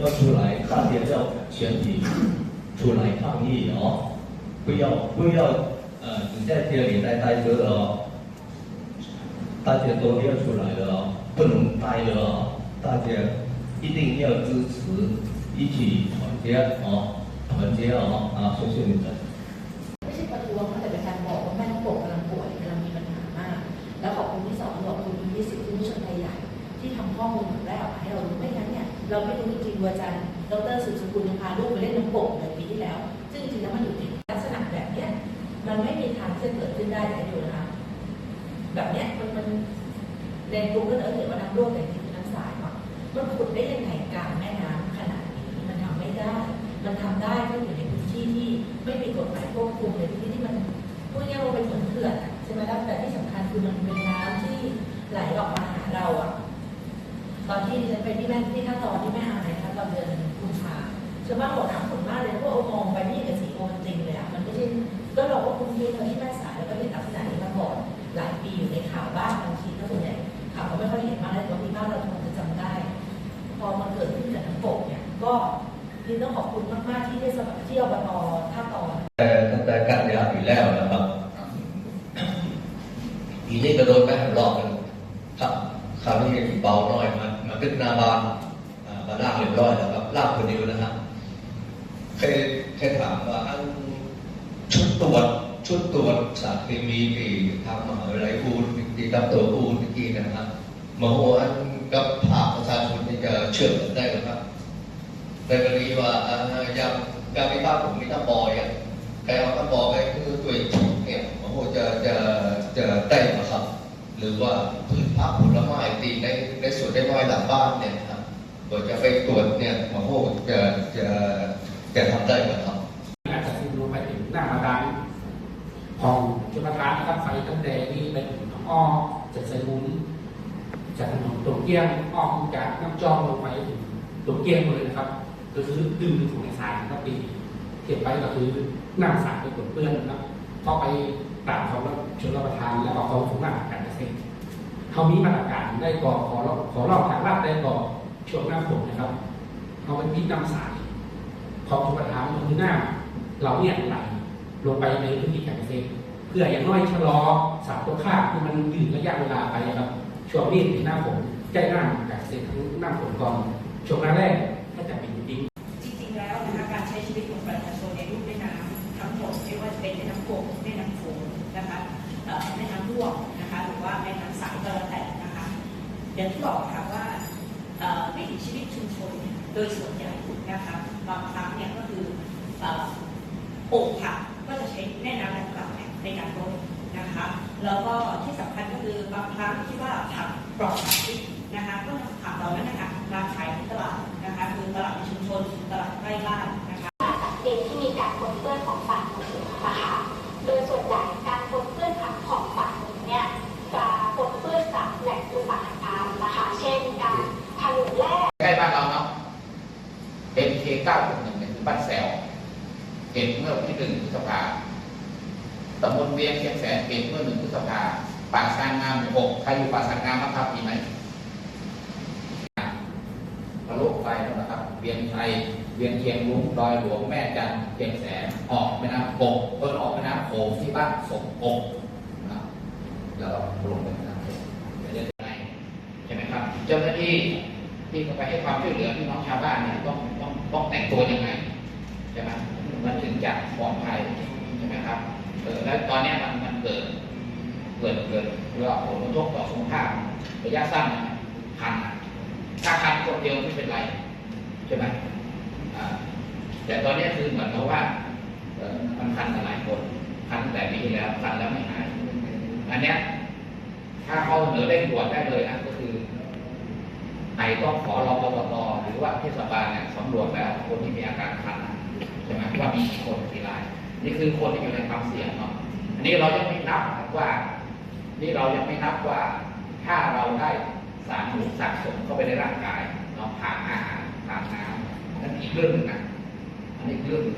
要出来，大家要全体出来抗议哦，不要不要呃你在这里再待着了哦，大家都要出来了哦，不能待了哦，大家一定要支持，一起团结哦，团结哦啊，谢谢你们。 ไม่ใช่ประท้วงแต่เป็นการบอกว่าแม่น้องโป่งกำลังป่วยกำลังมีปัญหามาก แล้วขอบคุณที่สองขอบคุณที่สิบที่ผู้ชนไทยใหญ่ ที่ทำข้อมูลแบบแรกออกมาให้เรารู้ไม่งั้น เราไม่รู้จริงๆว่าอาจารย์ดรสุสกุลยังพาลูกไปเล่นน้ำโป่งในปีที่แล้ว ซึ่งจริงๆแล้วมันอยู่ในลักษณะแบบเนี้ยมันไม่มีทางที่จะเกิดขึ้นได้แต่ดูนะคะแบบเนี้ยมันมันในกลุ่มก็เออเห็นว่าน้ำรั่วแต่จริงน้ำสายเนาะมันขุดได้ยังไงกลางแม่น้ำขนาดนี้มันทำไม่ได้ มันทำได้ก็อยู่ในพื้นที่ที่ไม่มีกฎหมายควบคุมในพื้นที่ที่มันพูดง่ายๆว่าเป็นเหมือนเขื่อนใช่ไหมล่ะแต่ที่สำคัญคือมันเป็นน้ำที่ไหลออกมาหาเราอะ ตอน ที่ฉันไปที่แม่ที่ท่าตอนที่แม่อายนะคะตอนเดือนกุมภาชาวบ้านบอกน้ำขุ่นมากเลยเพราะว่ามองไปนี่กับสีโอมันจริงเลยอะมันไม่ใช่ก็เราก็คุ้นเคยที่แม่สายแล้วก็เห็นลักษณะนี้มาก่อนหลายปีอยู่ในข่าวบ้างบางทีก็ส่วนใหญ่ข่าวก็ไม่ค่อยเห็นมากเลยต่ว่าที่บ้านเราคงจะจำได้ พอมันเกิดขึ้นกับน้ำตกเนี่ยก็คือต้องขอบคุณมากๆที่เทศบาลที่อบตท่าตอนแต่ตั้งแต่กันยาปีแล้วนะครับปีนี้ก็โดนไปหารอบกันครับคราวนี้เบาหน่อยมา มาขึ้นาบานมาล่ากเรียบร้อยแล้วครับล่ากคนเดียวนะครับเคยเคยถามว่าอันชุดตรวจชุดตรวจสารเคมีที่ทางมหาวิทยาลัยอูนที่ดับตัวอูนเมื่กี้นะครับมาโหอันกับภาคประชาชนที่จะเชื่อมกันได้หรือครับในกรณีว่าอย่างการมีบ้านผมมีตะบอยอะใครเอาตะบอยไปคือตัวจริงเนี่ยโอ้โหจะจะจะได้ไหมครับ หรือว่าพืชผักผลไม้ตีในในสวนได้น้หลังบ้านเนี่ยครับเปิดจะไปตรวจเนี่ยโอ้โหจะจะจะทำได้ไหมครับอาจจะซึมลงไปถึงหน้ามาดานของชลประทานนะครับไฟตั้งแต่ที่ไปถึงน้องอ้อจากไซมุนจากถนนตรงเกี้ยงอ้อมจากน้ำจอมลงไปถึงตรงเกี้ยงเลยนะครับก็คือดึงของในสายนะครับปีเทียบไปก็คือน้ำสายไปปนเปื้อนนะครับก็ไป ตามเขาแล้วชลประทานแล้วก็เขาของหน้าการเกษตรเขามีมาตรการได้ก่อขอรอบขอรอบทางลาดได้ก่อช่วงหน้าฝนนะครับเขาไปพิดน้ำสายของชมประทานมันคือหน้าเราเนี่ยไหลลงไปในพื้นที่การเกษตรเพื่ออย่างน้อยชะลอสารตัวข้ามที่มันยืดระยะเวลาไปครับช่วงนี้เป็นหน้าฝนใกล้หน้าการเกษตรทั้งหน้าฝนก่อนช่วงหน้าแรกถ้าจะเป็นจริ อย่างที่บอกค่ะว่าเอ่อวิถีชีวิตชุมชนโดยส่วนใหญ่นะคะบางครั้งเนี่ยก็คือเอ่อปลูกผักก็จะใช้แม่น้ำดังกล่าวในการรดนะคะแล้วก็ที่สำคัญก็คือบางครั้งที่ว่าผักปลอดสารพิษนะคะก็นำผักเหล่านั้นนะคะมาขายที่ตลาดนะคะคือตลาดในชุมชนตลาดใกล้บ้านนะคะจากดินที่มีการปนเปื้อนของสารนะคะโดยส่วนใหญ่ ใกล้บ้านเราเนาะ MK 961เนี่ยคือบ้านแซวเห็นเมื่อวันที่หนึ่งพฤษภาตำบลเวียงเชียงแสนเห็นเมื่อหนึ่งพฤษภาป่าซางงามหกใครอยู่ป่าซางงามบ้างครับมีไหมทะลุไปแล้วนะครับ เวียงชัยเวียงเชียงรุ้งดอยหลวงแม่จันเชียงแสนออกแม่น้ำกกเพิ่นออกแม่น้ำโขงที่บ้านสมกกนะครับแล้วลงไปน้ำโขงจะได้ยังไงใช่ไหมครับ เจ้าหน้าที่ ที่เข้าไปให้ความช่วยเหลือพี่น้องชาวบ้านเนี่ยต้องต้องต้องแต่งตัวยังไงใช่ไหมมันถึงจะปลอดภัยใช่ไหมครับเออแล้วตอนนี้มันมันเกิด เกิดเกิดเรื่องผลกระทบต่อสุขภาพระยะสั้นนะคันถ้าคันคนเดียวไม่เป็นไรใช่ไหมแต่ตอนนี้คือเหมือนกับว่ามันคันหลายคนคันตั้งแต่ปีแล้วคันแล้วไม่หายอันเนี้ยถ้าเขาเสนอเร่งด่วนได้เลยนะ ก็คือไอต้องขอรอปตหรือว่าเทศบาลเนี่ยสำรวจแล้วคนที่มีอาการคันใช่ไหมว่ามีกี่คนกี่ราย นี่คือคนที่อยู่ในความเสี่ยงเนาะอันนี้เรายังไม่นับว่า นี่เรายังไม่นับว่าถ้าเราได้สารถูกสะสมเข้าไปในร่างกายเนาะผ่านอาหารผ่านน้ำนั่นอีกเรื่องนึงนะอันนี้เรื่องนึง